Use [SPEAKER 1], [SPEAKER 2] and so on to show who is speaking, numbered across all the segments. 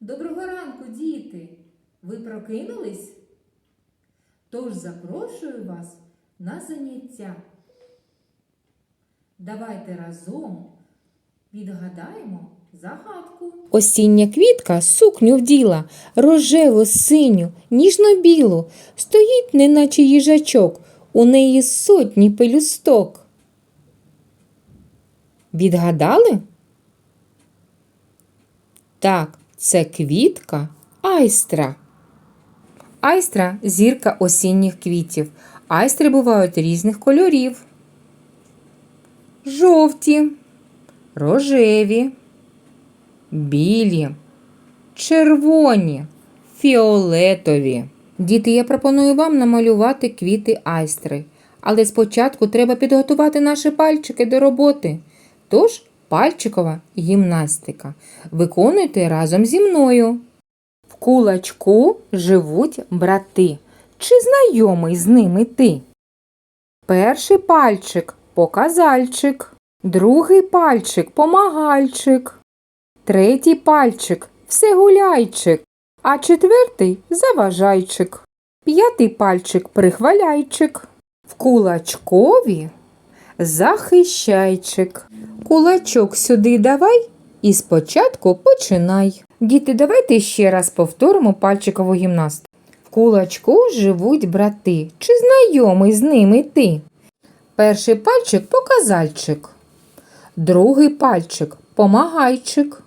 [SPEAKER 1] Доброго ранку, діти! Ви прокинулись? Тож запрошую вас на заняття. Давайте разом відгадаємо загадку.
[SPEAKER 2] Осіння квітка сукню вділа, рожеву, синю, ніжно-білу, стоїть, неначе їжачок, у неї сотні пелюсток. Відгадали? Так, це квітка айстра. Айстра зірка осінніх квітів. Айстри бувають різних кольорів. Жовті, рожеві, білі, червоні, фіолетові. Діти, я пропоную вам намалювати квіти айстри. Але спочатку треба підготувати наші пальчики до роботи. Тож пальчикова гімнастика. Виконуйте разом зі мною. В кулачку живуть брати. Чи знайомий з ними ти? Перший пальчик показальчик, другий пальчик помагальчик, третій пальчик всегуляйчик, а четвертий заважайчик, п'ятий пальчик прихваляйчик, в кулачкові захищайчик. Кулачок сюди давай і спочатку починай. Діти, давайте ще раз повторимо пальчикову гімнастику. В кулачку живуть брати. Чи знайомий з ними ти? Перший пальчик показальчик, другий пальчик помагайчик,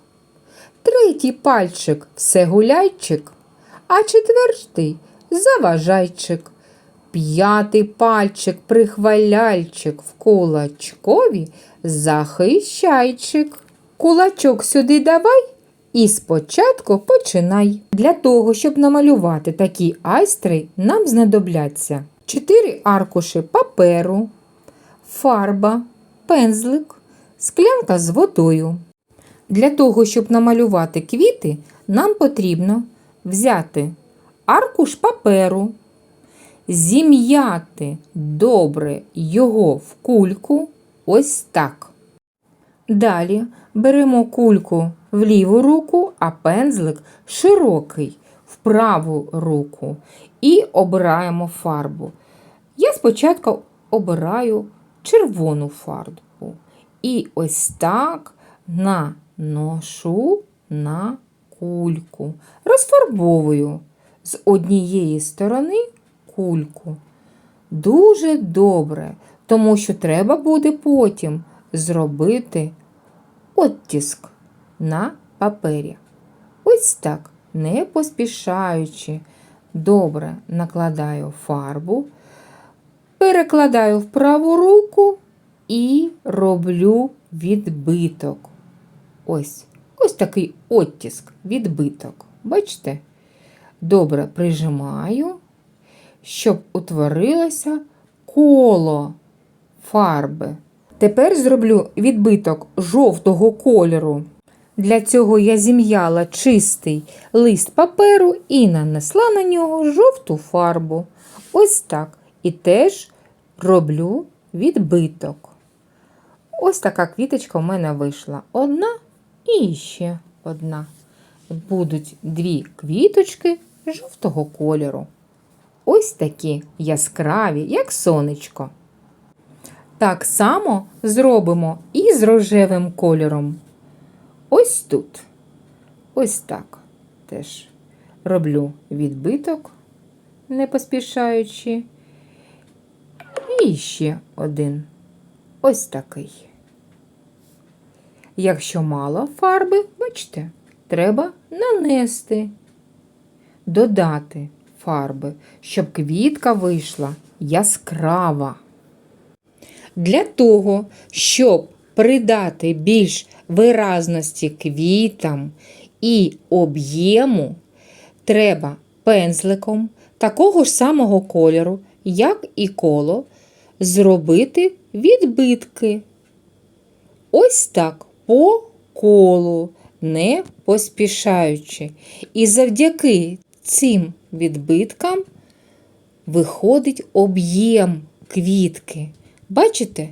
[SPEAKER 2] третій пальчик всегуляйчик, а четвертий заважайчик. П'ятий пальчик прихваляльчик в кулачкові захищайчик. Кулачок сюди давай і спочатку починай. Для того, щоб намалювати такі айстри, нам знадобляться 4 аркуші паперу, фарба, пензлик, склянка з водою. Для того, щоб намалювати квіти, нам потрібно взяти аркуш паперу, зім'яти добре його в кульку ось так. Далі беремо кульку в ліву руку, а пензлик широкий в праву руку і обираємо фарбу. Я спочатку обираю червону фарбу. І ось так наношу на кульку. Розфарбовую з однієї сторони кульку. Дуже добре, тому що треба буде потім зробити оттиск на папері. Ось так, не поспішаючи, добре накладаю фарбу, перекладаю в праву руку і роблю відбиток. Ось, ось такий оттиск, відбиток. Бачите? Добре прижимаю, щоб утворилося коло фарби. Тепер зроблю відбиток жовтого кольору. Для цього я зім'яла чистий лист паперу і нанесла на нього жовту фарбу. Ось так. І теж роблю відбиток. Ось така квіточка в мене вийшла. Одна і ще одна. Будуть дві квіточки жовтого кольору. Ось такі яскраві, як сонечко. Так само зробимо і з рожевим кольором. Ось тут. Ось так. Теж роблю відбиток, не поспішаючи. І ще один. Ось такий. Якщо мало фарби, бачите, треба нанести, додати фарби, щоб квітка вийшла яскрава. Для того, щоб придати більш виразності квітам і об'єму, треба пензликом такого ж самого кольору, як і коло, зробити відбитки. Ось так по колу, не поспішаючи. І завдяки цим відбиткам виходить об'єм квітки. Бачите,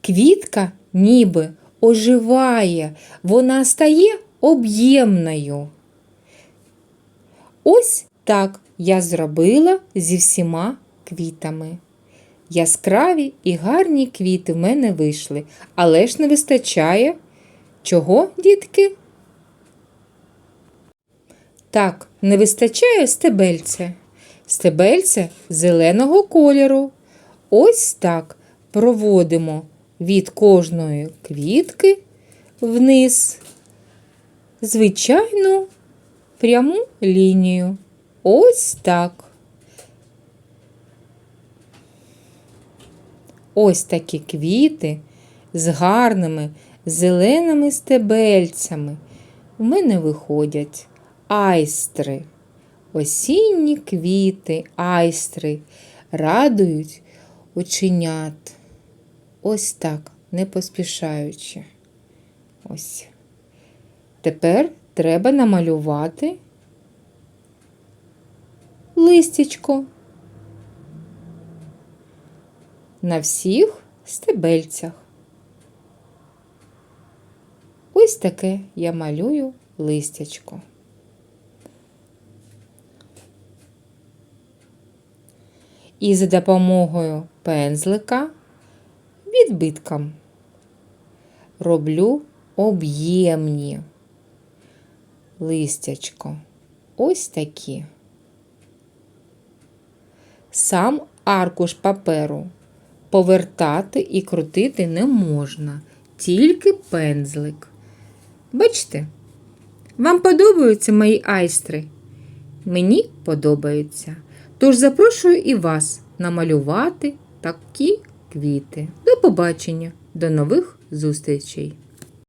[SPEAKER 2] квітка ніби оживає, вона стає об'ємною. Ось так я зробила зі всіма квітами. Яскраві і гарні квіти в мене вийшли, але ж не вистачає. Чого, дітки? Так, не вистачає стебельця. Стебельце зеленого кольору. Ось так проводимо від кожної квітки вниз звичайну пряму лінію. Ось так. Ось такі квіти з гарними зеленими стебельцями. В мене виходять айстри. Осінні квіти, айстри радують оченят. Ось так, не поспішаючи. Ось. Тепер треба намалювати листячко на всіх стебельцях. Ось таке я малюю листячко. І за допомогою пензлика відбитком роблю об'ємні листячко. Ось такі. Сам аркуш паперу повертати і крутити не можна, тільки пензлик. Бачите, вам подобаються мої айстри? Мені подобаються. Тож запрошую і вас намалювати такі квіти. До побачення, до нових зустрічей!